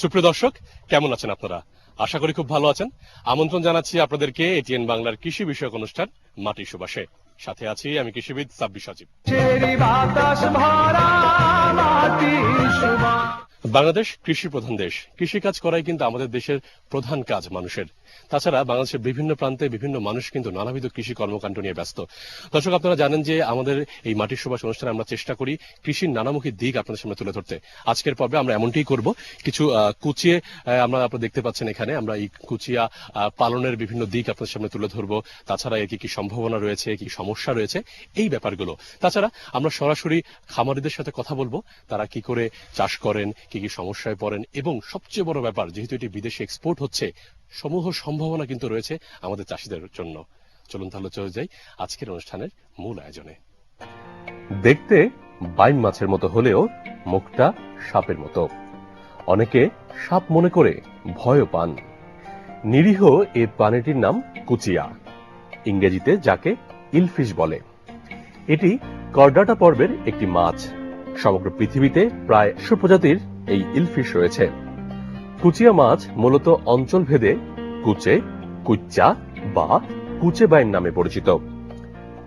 সুপ্রিয় দর্শক, কেমন আছেন আপনারা? আশা করি খুব ভালো আছেন। আমন্ত্রণ জানাচ্ছি আপনাদেরকে এটিএন বাংলার কৃষি বিষয়ক অনুষ্ঠান মাটি সুবাসে। সাথে আছি আমি কৃষিবিদ সাব্বির সজীব। বাংলাদেশ কৃষি প্রধান দেশ। কৃষিকাজ করাই কিন্তু আমাদের দেশের প্রধান কাজ মানুষের। তাছাড়া বাংলাদেশের বিভিন্ন প্রান্তে বিভিন্ন মানুষ কিন্তু নানাবিধ কৃষি কর্মকাণ্ড নিয়ে ব্যস্ত। দর্শক, আপনারা জানেন যে আমাদের এই মাটির সুবাস অনুষ্ঠানে আমরা চেষ্টা করি কৃষির নানামুখী দিক আপনাদের সামনে তুলে ধরতে। আজকের পর্বে আমরা এমনটাই করব, কিছু কুচিয়ে আমরা আপনারা দেখতে পাচ্ছেন এখানে, আমরা এই কুচিয়া পালনের বিভিন্ন দিক আপনাদের সামনে তুলে ধরবো। তাছাড়া এর কি কি সম্ভাবনা রয়েছে, কি সমস্যা রয়েছে, এই ব্যাপারগুলো। তাছাড়া আমরা সরাসরি খামারিদের সাথে কথা বলব, তারা কি করে চাষ করেন কি সমস্যায় পড়েন? এবং সবচেয়ে বড় ব্যাপার, যেহেতু এটি বিদেশে এক্সপোর্ট হচ্ছে, সমূহ সম্ভাবনা কিন্তু রয়েছে আমাদের চাষিদের জন্য। চলুন তাহলে চলে যাই আজকের অনুষ্ঠানের মূল আয়োজনে। দেখতে বাইম মাছের মতো হলেও মুখটা সাপের মতো। অনেকে সাপ মনে করে ভয়ও পান। নিরীহ এ প্রাণীটির নাম কুচিয়া, ইংরেজিতে যাকে ইলফিশ বলে। এটি করডাটা পর্বের একটি মাছ। সমগ্র পৃথিবীতে প্রায় একশো প্রজাতির এই ইলফিশ রয়েছে। কুচিয়া মাছ মূলত অঞ্চল ভেদে কুচে, কুচ্চা বা কুচে বাইন নামে পরিচিত।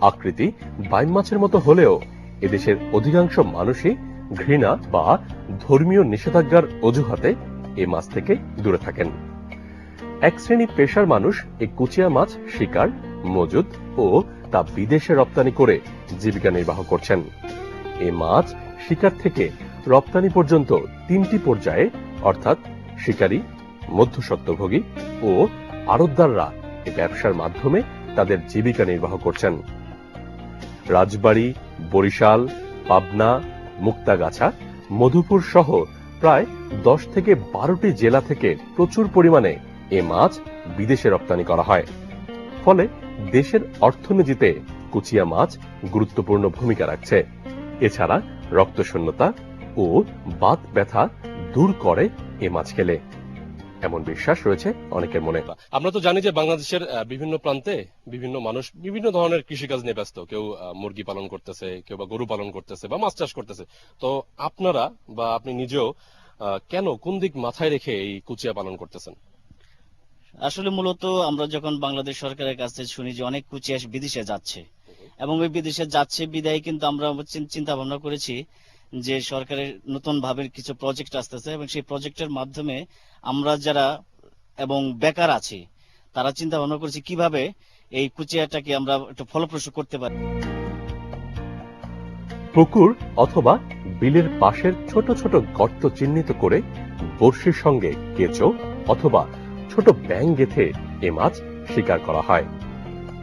আকৃতি বাইন মাছের মতো হলেও এদেশের অধিকাংশ মানুষই ঘৃণা বা ধর্মীয় নিষেধাজ্ঞার অজুহাতে এ মাছ থেকে দূরে থাকেন। এক শ্রেণি পেশার মানুষ এই কুচিয়া মাছ শিকার, মজুদ ও তা বিদেশে রপ্তানি করে জীবিকা নির্বাহ করছেন। এ মাছ শিকার থেকে রপ্তানি পর্যন্ত তিনটি পর্যায়ে, অর্থাৎ শিকারী, মধ্যস্বত্বভোগী ও আড়তদাররা এই ব্যবসার মাধ্যমে তাদের জীবিকা নির্বাহ করছেন। রাজবাড়ী, বরিশাল, পাবনা, মুক্তাগাছা, মধুপুর সহ প্রায় দশ থেকে বারোটি জেলা থেকে প্রচুর পরিমাণে এ মাছ বিদেশে রপ্তানি করা হয়। ফলে দেশের অর্থনীতিতে কুচিয়া মাছ গুরুত্বপূর্ণ ভূমিকা রাখছে। এছাড়া রক্তশূন্যতা ও বাত ব্যথা দূর করে এ মাছ খেলে। এমন বিশ্বাস রয়েছে অনেকের মনে। আমরা তো জানি যে বাংলাদেশের বিভিন্ন প্রান্তে বিভিন্ন মানুষ বিভিন্ন ধরনের কৃষিকাজ নিয়ে ব্যস্ত। কেউ মুরগি পালন করতেছে কেউ বা গরু পালন করতেছে বা মাছ চাষ করতেছে। তো আপনারা বা আপনি নিজেও কেন কোন দিক মাথায় রেখে এই কুচিয়া পালন করতেছেন? আসলে মূলত আমরা যখন বাংলাদেশ সরকারের কাছে শুনি যে অনেক কুচিয়া বিদেশে যাচ্ছে এবং ওই বিদেশে যাচ্ছে বিদায় কিন্তু আমরা চিন্তা ভাবনা করেছি যে সরকারের নতুন ভাবে কিছু প্রজেক্ট আসতেছে এবং সেই প্রজেক্টের মাধ্যমে আমরা যারা এবং বেকার আছি, তারা চিন্তা ভাবনা করেছি কীভাবে এই কুচিয়াটাকে আমরা একটু ফলপ্রসূ করতে পারি। পুকুর অথবা বিলের পাশের ছোট ছোট গর্ত চিহ্নিত করে বর্ষির সঙ্গে কেঁচো অথবা ছোট ব্যাং গেথে এ মাছ শিকার করা হয়।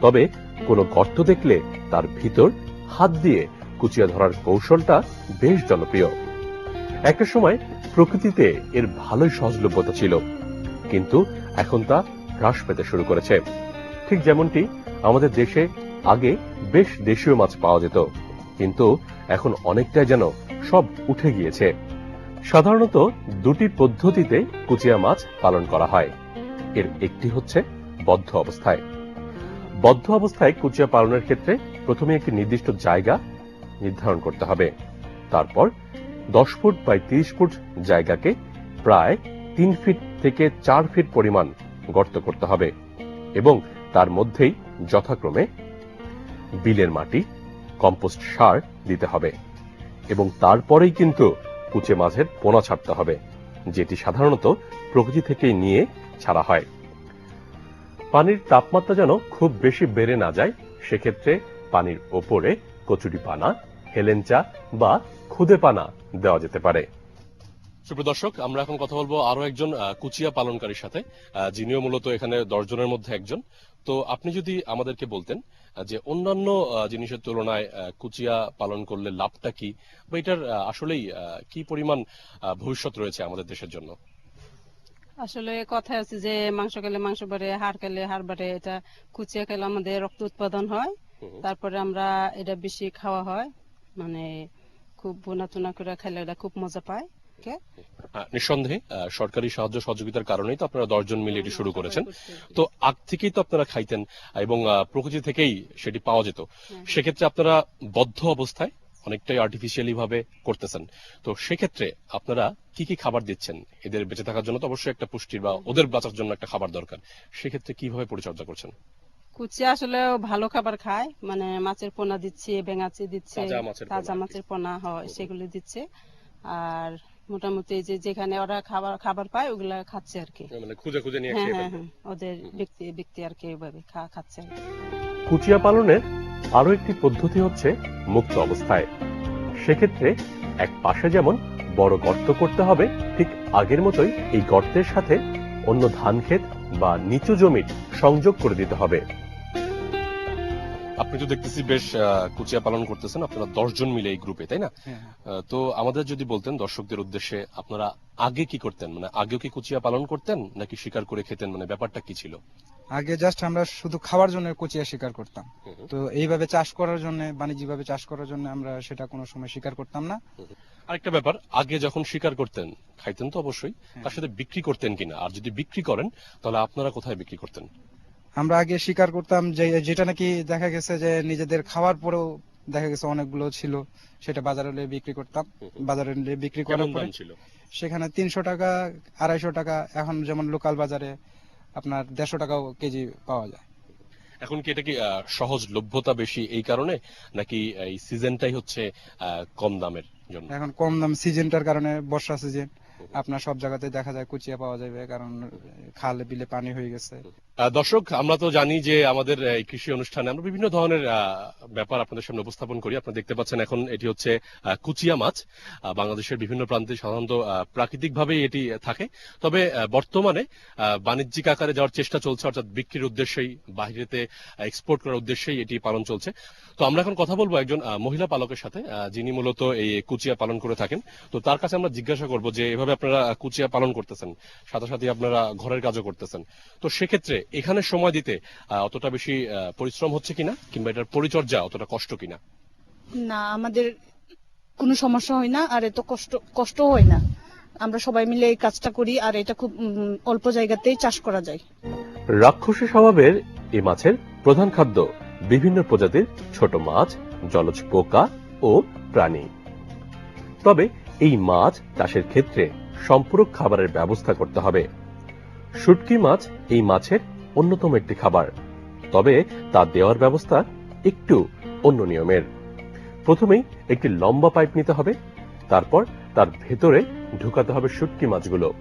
তবে কোনো গর্ত দেখলে তার ভিতর হাত দিয়ে কুচিয়া ধরার কৌশলটা বেশ জনপ্রিয়। একটা সময় প্রকৃতিতে এর ভালোই সহজলভ্যতা ছিল, কিন্তু এখন তা হ্রাস পেতে শুরু করেছে। ঠিক যেমনটি আমাদের দেশে আগে বেশ দেশীয় মাছ পাওয়া যেত, কিন্তু এখন অনেকটাই যেন সব উঠে গিয়েছে। সাধারণত দুটি পদ্ধতিতে কুচিয়া মাছ পালন করা হয়। এর একটি হচ্ছে বদ্ধ অবস্থায়। বদ্ধ অবস্থায় কুচিয়া পালনের ক্ষেত্রে প্রথমে একটি নির্দিষ্ট জায়গা নির্ধারণ করতে হবে। তারপর দশ ফুট বাই তিরিশ ফুট জায়গাকে প্রায় তিন ফিট থেকে চার ফিট পরিমাণ গর্ত করতে হবে এবং তার মধ্যেই যথাক্রমে বিলের মাটি, কম্পোস্ট সার দিতে হবে এবং তারপরেই কিন্তু কুচে মাছের পোনা ছাড়তে হবে, যেটি সাধারণত প্রকৃতি থেকে নিয়ে ছাড়া হয়। পানির তাপমাত্রা যেন খুব বেশি বেড়ে না যায়, সেক্ষেত্রে পানির ওপরে কচুরি পানা হেলেঞ্চা বা খুদে পানা দেওয়া যেতে পারে। সুপ্রদর্শক আমরা এখন কথা বলব আরও একজন কুচিয়া পালনকারীর সাথে যিনিও মূলত এখানে দশ জনের মধ্যে একজন। তো আপনি যদি আমাদেরকে বলতেন যে অন্যান্য জিনিসের তুলনায় কুচিয়া পালন করলে লাভটা কি? বা এটার আসলেই কি পরিমাণ ভবিষ্যৎ রয়েছে আমাদের দেশের জন্য? আসলে কথা আছে যে মাংস খেলে মাংস বাড়ে হাড় খেলে হাড় বাড়ে এটা কুচিয়া খেলে আমাদের রক্ত উৎপাদন হয়। তারপরে আমরা এটা বেশি খাওয়া হয়। মানে খুব বোনা টুনা করে খেলে এটা খুব মজা পায় হ্যাঁ, নিঃসন্দেহে সরকারি সাহায্য সহযোগিতার কারণেই তো আপনারা দশজন মিলে এটি শুরু করেছেন। তো আগ থেকেই তো আপনারা খাইতেন এবং প্রকৃতি থেকেই সেটি পাওয়া যেত। সেক্ষেত্রে আপনারা বদ্ধ অবস্থায় অনেকটাই আর্টিফিশিয়ালি ভাবে করতেছেন। তো সেক্ষেত্রে আপনারা কি কি খাবার দিচ্ছেন? এদের বেঁচে থাকার জন্য তো অবশ্যই একটা পুষ্টির বা ওদের বাঁচার জন্য একটা খাবার দরকার। সেক্ষেত্রে কীভাবে পরিচর্যা করছেন? কুচিয়া আসলে ভালো খাবার খায়। মানে মাছের পোনা দিচ্ছে বেঙাচি দিচ্ছে তাজা মাছের পোনা হয় সেগুলো দিচ্ছে। আর মোটামুটি যে যেখানে ওরা খাবার খাবার পায় ওগুলা খাচ্ছে আর কি। মানে খুঁজে খুঁজে নিয়ে হ্যাঁ খেয়ে হ্যাঁ হ্যাঁ ওদের ব্যক্তি ব্যক্তি আর কি ওইভাবে খা- খাচ্ছে কুচিয়া পালনের আরও একটি পদ্ধতি হচ্ছে মুক্ত অবস্থায়। সেক্ষেত্রে এক পাশে যেমন বড় গর্ত করতে হবে ঠিক আগের মতোই এই গর্তের সাথে অন্য ধান ক্ষেত বা নিচু জমির সংযোগ করে দিতে হবে। আপনি তো দেখতেছি বেশ কুচিয়া পালন করতেছেন আপনারা দশ জন মিলে এই গ্রুপে তাই না? হ্যাঁ। তো আমাদের যদি বলতেন দর্শকদের উদ্দেশ্যে আপনারা আগে কি করতেন? মানে আগেও কি কুচিয়া পালন করতেন নাকি শিকার করে খেতেন? মানে ব্যাপারটা কি ছিল? আগে জাস্ট আমরা শুধু খাওয়ার জন্য কুচিয়া শিকার করতাম। তো এইভাবে চাষ করার জন্য বাণিজ্যিকভাবে চাষ করার জন্য আমরা সেটা কোনো সময় শিকার করতাম না। আরেকটা ব্যাপার আগে যখন শিকার করতেন খাইতেন তো অবশ্যই তার সাথে বিক্রি করতেন কিনা? আর যদি বিক্রি করেন তাহলে আপনারা কোথায় বিক্রি করতেন? আমরা আগে স্বীকার করতাম যে যেটা নাকি দেখা গেছে যে নিজেদের খাওয়ার পরেও দেখা গেছে অনেকগুলো ছিল সেটা বাজারে নিয়ে বিক্রি করতাম। বাজারে নিয়ে বিক্রি করার পরে সেখানে তিনশো টাকা আড়াইশো টাকা এখন যেমন লোকাল বাজারে আপনার দেড়শো টাকাও কেজি পাওয়া যায়। এখন কি এটা কি সহজ লভ্যতা বেশি এই কারণে নাকি এই সিজনটাই হচ্ছে কম দামের জন্য? এখন কম দাম সিজনটার কারণে বর্ষা সিজন। আপনার সব জায়গাতে দেখা যায় কুচিয়া পাওয়া যাবে কারণ খালে বিলে পানি হয়ে গেছে। দর্শক, আমরা তো জানি যে আমাদের এই কৃষি অনুষ্ঠানে আমরা বিভিন্ন ধরনের ব্যাপার আপনাদের সামনে উপস্থাপন করি। আপনারা দেখতে পাচ্ছেন এখন এটি হচ্ছে কুচিয়া মাছ। বাংলাদেশের বিভিন্ন প্রান্তে সাধারণত প্রাকৃতিক ভাবেই এটি থাকে। তবে বর্তমানে বাণিজ্যিক আকারে যাওয়ার চেষ্টা চলছে, অর্থাৎ বিক্রির উদ্দেশ্যেই, বাহিরেতে এক্সপোর্ট করার উদ্দেশ্যেই এটি পালন চলছে। তো আমরা এখন কথা বলব একজন মহিলা পালকের সাথে যিনি মূলত এই কুচিয়া পালন করে থাকেন। তো তার কাছে আমরা জিজ্ঞাসা করব যে, এভাবে আপনারা কুচিয়া পালন করতেছেন, সাথে সাথে আপনারা ঘরের কাজও করতেছেন। তো সেক্ষেত্রে এখানে সময় দিতে অতটা বেশি পরিশ্রম হচ্ছে কিনা কিংবা এটার পরিচর্যা অতটা কষ্ট কিনা? না আমাদের কোনো সমস্যা হয় না আর এত কষ্ট কষ্ট হয় না। আমরা সবাই মিলে এই কাজটা করি আর এটা খুব অল্প জায়গাতেই চাষ করা যায়। রাক্ষসী স্বভাবের এই মাছের প্রধান খাদ্য বিভিন্ন প্রজাতির ছোট মাছ জলজ পোকা ও প্রাণী। তবে এই মাছ চাষের ক্ষেত্রে সম্পূরক খাবারের ব্যবস্থা করতে হবে। শুটকি মাছ এই মাছের অন্যতম একটি খাবার, তবে তা দেওয়ার ব্যবস্থা একটু অন্য নিয়মের। প্রথমেই একটি লম্বা পাইপ নিতে হবে, তারপর তার ভেতরে ঢুকাতে হবে শুটকি মাছগুলো।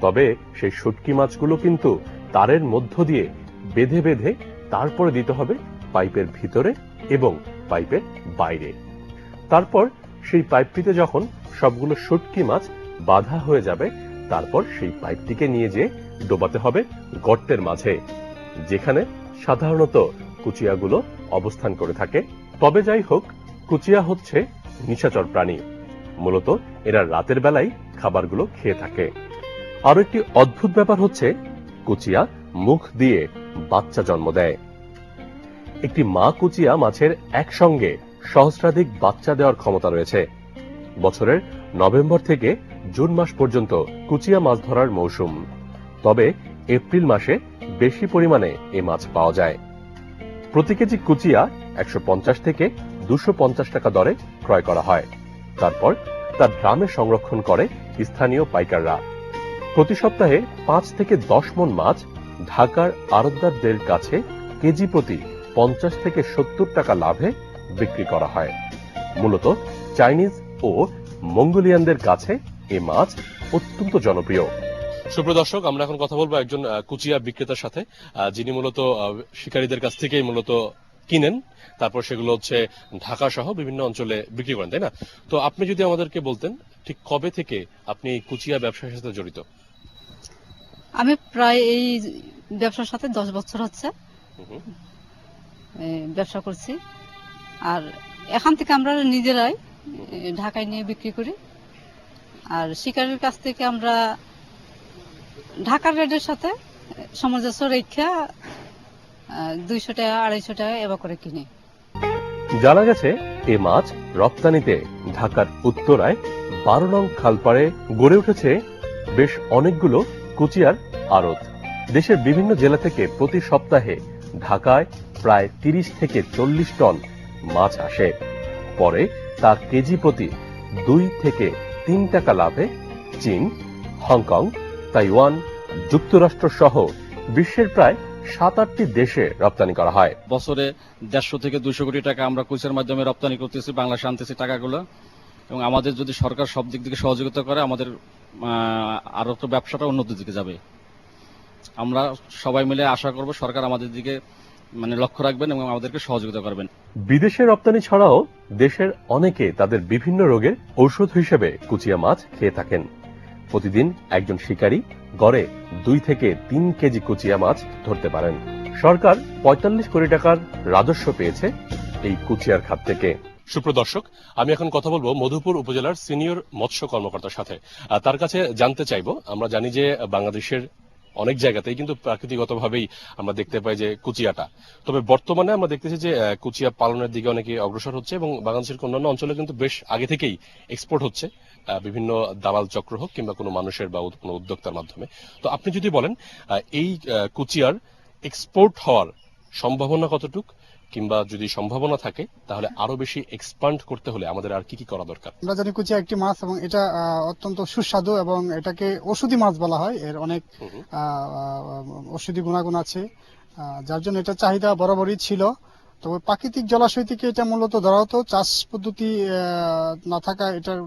তবে সেই শুটকি মাছগুলো কিন্তু তারের মধ্য দিয়ে বেঁধে বেঁধে তারপরে দিতে হবে পাইপের ভিতরে এবং পাইপের বাইরে। তারপর সেই পাইপটিতে যখন সবগুলো শুটকি মাছ বাধা হয়ে যাবে, তারপর সেই পাইপটিকে নিয়ে যেয়ে ডোবাতে হবে গর্তের মাঝে, যেখানে সাধারণত কুচিয়াগুলো অবস্থান করে থাকে। তবে যাই হোক, কুচিয়া হচ্ছে নিশাচর প্রাণী। মূলত এরা রাতের বেলায় খাবারগুলো খেয়ে থাকে। আরও একটি অদ্ভুত ব্যাপার হচ্ছে, কুচিয়া মুখ দিয়ে বাচ্চা জন্ম দেয়। একটি মা কুচিয়া মাছের একসঙ্গে সহস্রাধিক বাচ্চা দেওয়ার ক্ষমতা রয়েছে। বছরের নভেম্বর থেকে জুন মাস পর্যন্ত কুচিয়া মাছ ধরার মৌসুম। তবে এপ্রিল মাসে বেশি পরিমাণে এ মাছ পাওয়া যায়। প্রতি কেজি কুচিয়া একশো পঞ্চাশ থেকে দুশো পঞ্চাশ টাকা দরে ক্রয় করা হয়। তারপর তা ড্রামে সংরক্ষণ করে স্থানীয় পাইকাররা। প্রতি সপ্তাহে পাঁচ থেকে দশ মন মাছ ঢাকার আড়তদারদের কাছে কেজি প্রতি পঞ্চাশ থেকে সত্তর টাকা লাভে বিক্রি করা হয়। মূলত চাইনিজ ও মঙ্গোলিয়ানদের কাছে এ মাছ অত্যন্ত জনপ্রিয়। সুপ্রিয় দর্শক আমরা এখন কথা বলব একজন কুচিয়া বিক্রেতার সাথে। যিনি মূলত শিকারীদের কাছ থেকেই মূলত কিনেন। তারপর সেগুলো হচ্ছে ঢাকা সহ বিভিন্ন অঞ্চলে বিক্রি করেন তাই না? তো আপনি যদি আমাদেরকে বলতেন ঠিক কবে থেকে আপনি কুচিয়া ব্যবসার সাথে জড়িত? আমি প্রায় এই ব্যবসার সাথে দশ বছর হচ্ছে। ব্যবসা করছি। আর এখান থেকে আমরা নিজেরাই ঢাকায় নিয়ে বিক্রি করি। আর শিকারের কাছ থেকে আমরা ঢাকার রেটের সাথে সামঞ্জস্য রেখা দুইশো টাকা, আড়াইশো টাকা এবার করে কিনি। জানা গেছে, এ মাছ রপ্তানিতে ঢাকার উত্তরায় বারো নং খালপাড়ে গড়ে উঠেছে বেশ অনেকগুলো কুচিয়ার আড়ত। দেশের বিভিন্ন জেলা থেকে প্রতি সপ্তাহে ঢাকায় প্রায় তিরিশ থেকে চল্লিশ টন মাছ আসে। পরে তা কেজি প্রতি দুই থেকে তিন টাকা লাভে চীন, হংকং তাইওয়ান যুক্তরাষ্ট্র সহ বিশ্বের প্রায় সাত আটটি দেশে রপ্তানি করা হয়। বছরে দেড়শো থেকে দুশো কোটি টাকা আমরা কুচের মাধ্যমে রপ্তানি করতেছি বাংলাদেশে আনতেছি টাকাগুলো। এবং আমাদের যদি সরকার সব দিক থেকে সহযোগিতা করে আমাদের আহ, আরও তো ব্যবসাটা উন্নতির দিকে যাবে। আমরা সবাই মিলে আশা করব সরকার আমাদের দিকে মানে লক্ষ্য রাখবেন এবং আমাদেরকে সহযোগিতা করবেন। বিদেশে রপ্তানি ছাড়াও দেশের অনেকে তাদের বিভিন্ন রোগের ঔষধ হিসেবে কুচিয়া মাছ খেয়ে থাকেন। প্রতিদিন একজন শিকারী গড়ে দুই থেকে তিন কেজি কুচিয়া মাছ ধরতে পারেন। সরকার পঁয়তাল্লিশ কোটি টাকার রাজস্ব পেয়েছে এই কুচিয়ার খাত থেকে। সুপ্রদর্শক আমি এখন কথা বলব মধুপুর উপজেলার সিনিয়র মৎস্য কর্মকর্তার সাথে। তার কাছে জানতে চাইব, আমরা জানি যে বাংলাদেশের অনেক জায়গাতেই কিন্তু প্রাকৃতিকগতভাবেই আমরা দেখতে পাই যে কুচিয়াটা। তবে বর্তমানে আমরা দেখতেছি যে কুচিয়া পালনের দিকে অনেকে অগ্রসর হচ্ছে এবং বাংলাদেশের অন্যান্য অঞ্চলে কিন্তু বেশ আগে থেকেই এক্সপোর্ট হচ্ছে বিভিন্ন দালাল চক্র হোক কিংবা কোনো মানুষের বা কোনো উদ্যোক্তার মাধ্যমে। তো আপনি যদি বলেন এই কুচিয়ার এক্সপোর্ট হওয়ার সম্ভাবনা কতটুক? কিংবা যদি সম্ভাবনা থাকে তাহলে আরও বেশি এক্সপান্ড করতে হলে আমাদের আর কি কি করা দরকার? আমরা জানি কুচিয়া একটি মাছ এবং এটা অত্যন্ত সুস্বাদু এবং এটাকে ওষুধি মাছ বলা হয়। এর অনেক ওষুধি গুণাগুণ আছে। যার জন্য এটা চাহিদা বরাবরই ছিল। তবে প্রাকৃতিক জলাশয় থেকে এটা মূলত ধরা হতো। চাষ পদ্ধতি না থাকা এটার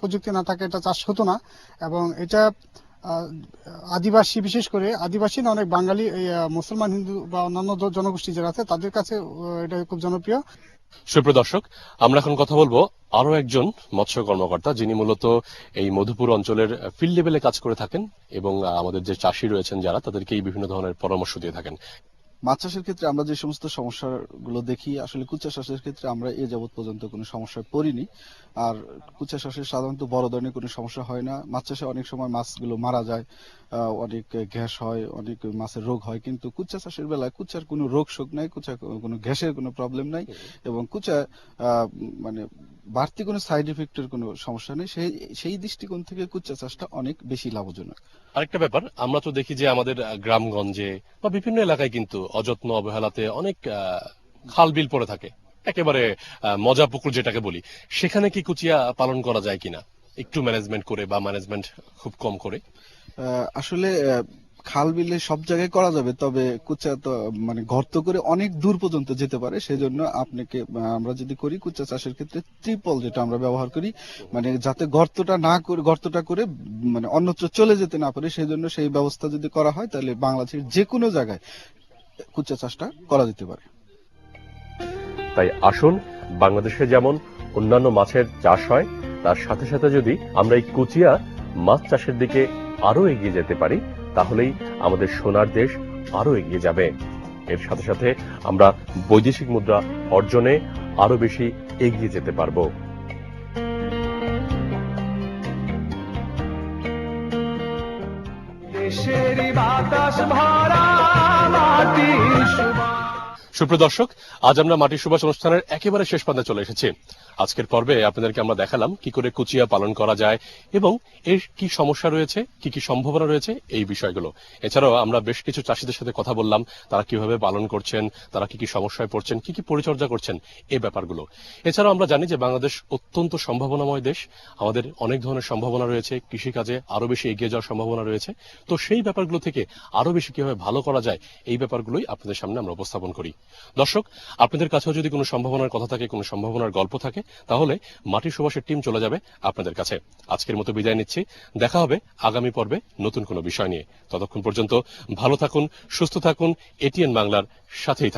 প্রযুক্তি না থাকা এটা চাষ হতো না। এবং এটা আদিবাসী, বিশেষ করে আদিবাসী না, অনেক বাঙালি মুসলমান, হিন্দু বা অন্যান্য জনগোষ্ঠী যারা আছে, তাদের কাছে এটা খুব জনপ্রিয়। সুপ্রিয় দর্শক, আমরা এখন কথা বলব আরও একজন মৎস্য কর্মকর্তা যিনি মূলত এই মধুপুর অঞ্চলের ফিল্ড লেভেলে কাজ করে থাকেন এবং আমাদের যে চাষি রয়েছেন যারা তাদেরকে এই বিভিন্ন ধরনের পরামর্শ দিয়ে থাকেন। মাছ চাষের ক্ষেত্রে আমরা যে সমস্ত সমস্যাগুলো দেখি, আসলে কুচা চাষের ক্ষেত্রে আমরা এ যাবৎ পর্যন্ত কোনো সমস্যায় পড়িনি। আর কুচা চাষে সাধারণত বড় ধরনের কোনো সমস্যা হয় না। মাছ চাষে অনেক সময় মাছগুলো মারা যায়। অনেক গ্যাস হয় অনেক মাছের রোগ হয় কিন্তু কুচা চাষের বেলায় কুচার কোনো রোগ শোক নাই কুচা কোনো গ্যাসের কোনো প্রবলেম নাই এবং কুচা মানে বাড়তি কোনো সাইড এফেক্টের কোনো সমস্যা নেই। সেই সেই দৃষ্টিকোণ থেকে কুচা চাষটা অনেক বেশি লাভজনক। আরেকটা ব্যাপার আমরা তো দেখি যে আমাদের গ্রামগঞ্জে বা বিভিন্ন এলাকায় কিন্তু অযত্ন অবহেলাতে অনেক খাল বিল পড়ে থাকে। একেবারে মজা পুকুর যেটাকে বলি। সেখানে কি কুচিয়া পালন করা যায় কিনা? একটু ম্যানেজমেন্ট করে বা ম্যানেজমেন্ট খুব কম করে। আসলে খাল বিলে সব জায়গায় করা যাবে, তবে কুচা তো মানে গর্ত করে অনেক দূর পর্যন্ত যেতে পারে, সেজন্য আপনাকে আমরা যদি করি কুচা চাষের ক্ষেত্রে ত্রিপল যেটা আমরা ব্যবহার করি মানে যাতে গর্তটা না করে, গর্তটা করে মানে অন্যত্র চলে যেতে না পারে সেই জন্য সেই ব্যবস্থা যদি করা হয়, তাহলে বাংলাদেশের যে কোনো জায়গায় কুচা চাষটা করা যেতে পারে। তাই আসুন, বাংলাদেশে যেমন অন্যান্য মাছের চাষ হয়, তার সাথে সাথে যদি আমরা এই কুচিয়া মাছ চাষের দিকে আরও এগিয়ে যেতে পারি, তাহলেই আমাদের সোনার দেশ আরও এগিয়ে যাবে। এর সাথে সাথে আমরা বৈদেশিক মুদ্রা অর্জনে আরও বেশি এগিয়ে যেতে পারব। দেশেরই বাতাস ভরা মাটির সুপ্রিয় দর্শক, আজ আমরা মাটির সুবাস অনুষ্ঠানের একেবারে শেষ প্রান্তে চলে এসেছি। আজকের পর্বে আপনাদেরকে আমরা দেখালাম কি করে কুচিয়া পালন করা যায় এবং এর কি সমস্যা রয়েছে, কি কি সম্ভাবনা রয়েছে এই বিষয়গুলো। এছাড়াও আমরা বেশ কিছু চাষিদের সাথে কথা বললাম, তারা কীভাবে পালন করছেন, তারা কি কি সমস্যায় পড়ছেন, কি কি পরিচর্যা করছেন এই ব্যাপারগুলো। এছাড়াও আমরা জানি যে বাংলাদেশ অত্যন্ত সম্ভাবনাময় দেশ, আমাদের অনেক ধরনের সম্ভাবনা রয়েছে, কৃষিকাজে আরও বেশি এগিয়ে যাওয়ার সম্ভাবনা রয়েছে। তো সেই ব্যাপারগুলো থেকে আরও বেশি কীভাবে ভালো করা যায়, এই ব্যাপারগুলোই আপনাদের সামনে আমরা উপস্থাপন করি। দর্শক, আপনাদের কাছেও যদি কোনো সম্ভাবনার কথা থাকে, কোনো সম্ভাবনার গল্প থাকে, তাহলে মাটির সুবাসের টিম চলে যাবে আপনাদের কাছে। আজকের মতো বিদায় নিচ্ছি। দেখা হবে আগামী পর্বে নতুন কোনো বিষয় নিয়ে। ততক্ষণ পর্যন্ত ভালো থাকুন, সুস্থ থাকুন এটিএন বাংলার সাথেই